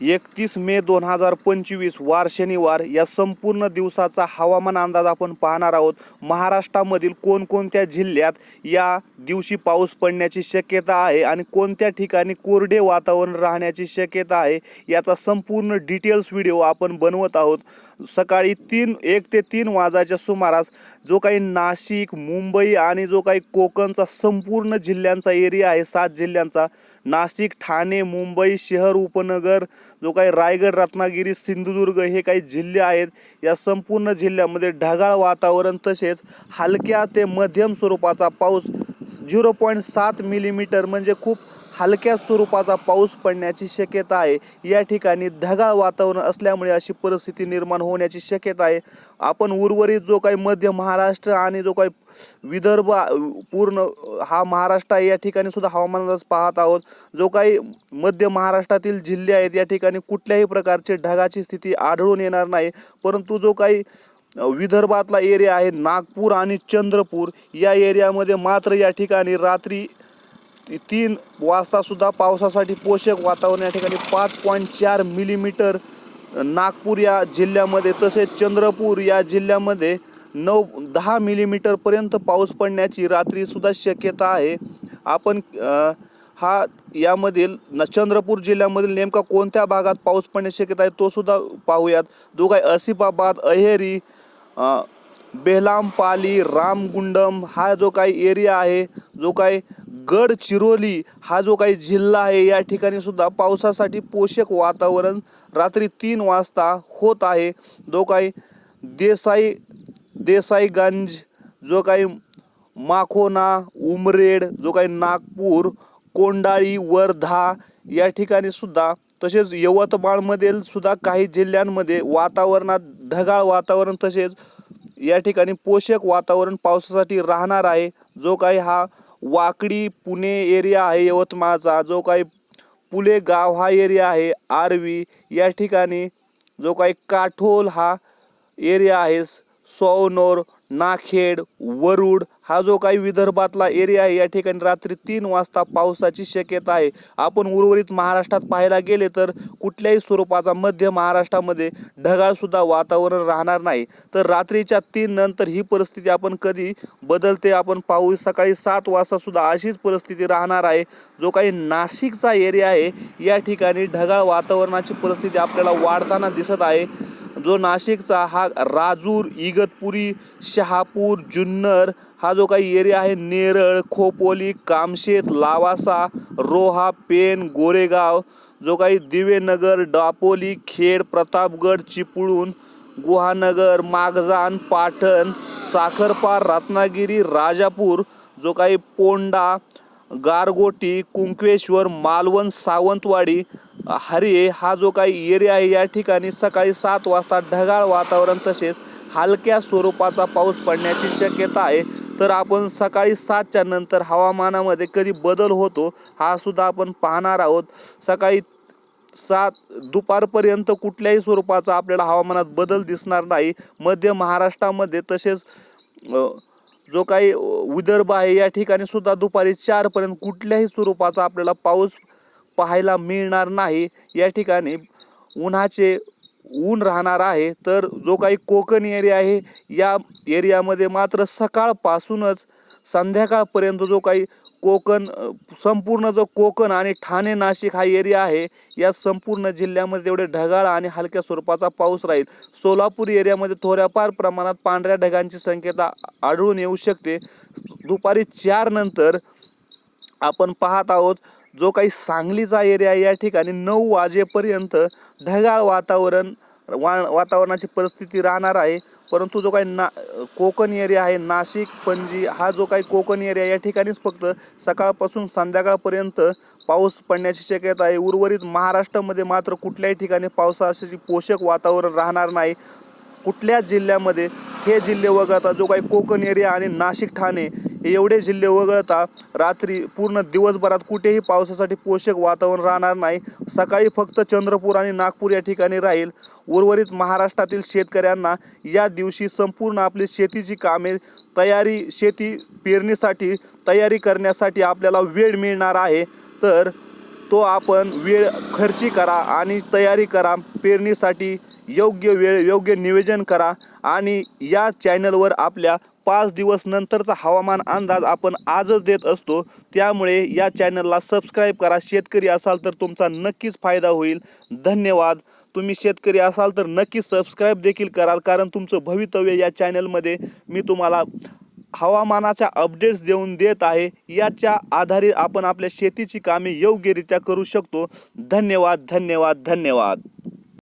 एकतीस मे दोन हजार पंचवीस वार शनिवार या संपूर्ण दिवसाचा हवामान अंदाज आपण पाहणार आहोत. महाराष्ट्रामधील कोणकोणत्या जिल्ह्यात या दिवशी पाऊस पडण्याची शक्यता आहे आणि कोणत्या ठिकाणी कोरडे वातावरण राहण्याची शक्यता आहे याचा संपूर्ण डिटेल्स व्हिडिओ आपण बनवत आहोत. सकाळी तीन एक ते तीन वाजाच्या सुमारास जो काही नाशिक मुंबई आणि जो काही कोकणचा संपूर्ण जिल्ह्यांचा एरिया आहे सात जिल्ह्यांचा नाशिक ठाणे मुंबई शहर उपनगर जो काही रायगड रत्नागिरी सिंधुदुर्ग हे काही जिल्हे आहेत या संपूर्ण जिल्ह्यामध्ये ढगाळ वातावरण तसेच हलक्या ते मध्यम स्वरूपाचा पाऊस झिरो पॉईंट सात मिलीमीटर म्हणजे खूप हलक्या स्वरूपाचा पाऊस पडण्याची शक्यता आहे. या ठिकाणी ढगाळ वातावरण असल्यामुळे अशी परिस्थिती निर्माण होण्याची शक्यता आहे. आपण उर्वरित जो काही मध्य महाराष्ट्र आणि जो काही विदर्भ पूर्ण हा महाराष्ट्र आहे या ठिकाणी सुद्धा हवामान पाहत आहोत. जो काही मध्य महाराष्ट्रातील जिल्हे आहेत या ठिकाणी कुठल्याही प्रकारचे ढगाची स्थिती आढळून येणार नाही. परंतु जो काही विदर्भातला एरिया आहे नागपूर आणि चंद्रपूर या एरियामध्ये मात्र या ठिकाणी रात्री तीन वाजतासुद्धा पावसासाठी पोषक वातावरण या ठिकाणी पाच पॉईंट चार मिलीमीटर नागपूर या जिल्ह्यामध्ये तसेच चंद्रपूर या जिल्ह्यामध्ये नऊ दहा मिलीमीटरपर्यंत पाऊस पडण्याची रात्रीसुद्धा शक्यता आहे. आपण हा यामधील न चंद्रपूर जिल्ह्यामधील नेमका कोणत्या भागात पाऊस पडण्याची शक्यता आहे तोसुद्धा पाहूयात. जो काय असिफाबाद अहेरी बेहलामपाली रामगुंडम हा जो काही एरिया आहे जो काही गडचिरोली हा जो काही जिल्हा आहे या ठिकाणी सुद्धा पावसासाठी पोषक वातावरण रात्री तीन वाजता होत आहे. जो काही देसाई देसाईगंज जो काही माखोना उमरेड जो काही नागपूर कोंडाळी वर्धा या ठिकाणी सुद्धा तसेच यवतमाळमधील सुद्धा काही जिल्ह्यांमध्ये वातावरणात ढगाळ वातावरण तसेच या ठिकाणी पोषक वातावरण पावसासाठी राहणार आहे. जो काही हा वाकडी पुणे एरिया आहे यवतमाळचा. जो काही पुले गाव हा एरिया आहे आरवी या ठिकाणी जो काही काठोल हा एरिया आहे सोवनोर नाखेड वरुड हा जो काही विदर्भातला एरिया आहे या ठिकाणी रात्री तीन वाजता पावसाची शक्यता आहे. आपण उर्वरित महाराष्ट्रात पाहायला गेले तर कुठल्याही स्वरूपाचा मध्य महाराष्ट्रामध्ये ढगाळसुद्धा वातावरण राहणार नाही. तर रात्रीच्या तीन नंतर ही परिस्थिती आपण कधी बदलते आपण पाहू. सकाळी सात वाजतासुद्धा अशीच परिस्थिती राहणार आहे. जो काही नाशिकचा एरिया आहे या ठिकाणी ढगाळ वातावरणाची परिस्थिती आपल्याला वाढताना दिसत आहे. जो नाशिकचा हा राजूर इगतपुरी शहापूर जुन्नर हा जो काही एरिया आहे नेरळ खोपोली कामशेत लावासा रोहा पेन गोरेगाव जो काही दिवेनगर डापोली खेड प्रतापगड चिपळूण गुहानगर मागजान पाटण साखरपार रत्नागिरी राजापूर जो काही पोंडा गारगोटी कुंकवेश्वर मालवण सावंतवाडी हरिये हा जो काही एरिया आहे या ठिकाणी सकाळी सात वाजता ढगाळ वातावरण तसेच हलक्या स्वरूपाचा पाऊस पडण्याची शक्यता आहे. तर आपण सकाळी सातच्या नंतर हवामानामध्ये कधी बदल होतो हा सुद्धा आपण पाहणार आहोत. सकाळी सात दुपारपर्यंत कुठल्याही स्वरूपाचा आपल्याला हवामानात बदल दिसणार नाही. मध्य महाराष्ट्रामध्ये तसेच जो काही विदर्भ आहे या ठिकाणी सुद्धा दुपारी चारपर्यंत कुठल्याही स्वरूपाचा आपल्याला पाऊस पाहायला मिळणार नाही. या ठिकाणी उन्हाचे ऊन राहणार आहे. तर जो काही कोकण एरिया आहे या एरियामध्ये मात्र सकाळपासूनच संध्याकाळपर्यंत जो काही कोकण संपूर्ण जो कोकण आणि ठाणे नाशिक हा एरिया आहे या संपूर्ण जिल्ह्यामध्ये तेवढे ढगाळ आणि हलक्या स्वरूपाचा पाऊस राहील. सोलापूर एरियामध्ये थोड्याफार प्रमाणात पांढऱ्या ढगांची संख्यता आढळून येऊ शकते. दुपारी चार नंतर आपण पाहत आहोत जो काही सांगलीचा एरिया आहे या ठिकाणी नऊ वाजेपर्यंत ढगाळ वातावरण वा वातावरणाची परिस्थिती राहणार आहे. परंतु जो काही ना कोकण एरिया आहे नाशिक पणजी हा जो काही कोकण एरिया या ठिकाणीच फक्त सकाळपासून संध्याकाळपर्यंत पाऊस पडण्याची शक्यता आहे. उर्वरित महाराष्ट्रामध्ये मात्र कुठल्याही ठिकाणी पावसाची पोषक वातावरण राहणार नाही. कुठल्या जिल्ह्यामध्ये हे जिल्हे वगळता जो काही कोकण एरिया आणि नाशिक ठाणे हे एवढे जिल्हे वगळता रात्री पूर्ण दिवसभरात कुठेही पावसासाठी पोषक वातावरण राहणार नाही. सकाळी फक्त चंद्रपूर आणि नागपूर या ठिकाणी राहील. उर्वरित महाराष्ट्रातील शेतकऱ्यांना या दिवशी संपूर्ण आपली शेतीची कामे तयारी शेती पेरणीसाठी तयारी करण्यासाठी आपल्याला वेळ मिळणार आहे. तर तो आपण वेळ खर्ची करा आणि तयारी करा. पेरणीसाठी योग्य वेळ योग्य नियोजन करा आणि या चॅनलवर आपल्या पाच दिवस नंतरचा हवामान अंदाज आपण आजच देत असतो. त्यामुळे या चॅनलला सबस्क्राईब करा. शेतकरी असाल तर तुमचा नक्कीच फायदा होईल. धन्यवाद. तुम्ही शेतकरी असाल तर नक्कीच सबस्क्राईब देखील कराल. कारण तुमचं भवितव्य या चॅनलमध्ये मी तुम्हाला हवामानाच्या अपडेट्स देऊन देत आहे. याच्या आधारे आपण आपल्या शेतीची कामे योग्यरित्या करू शकतो. धन्यवाद धन्यवाद धन्यवाद.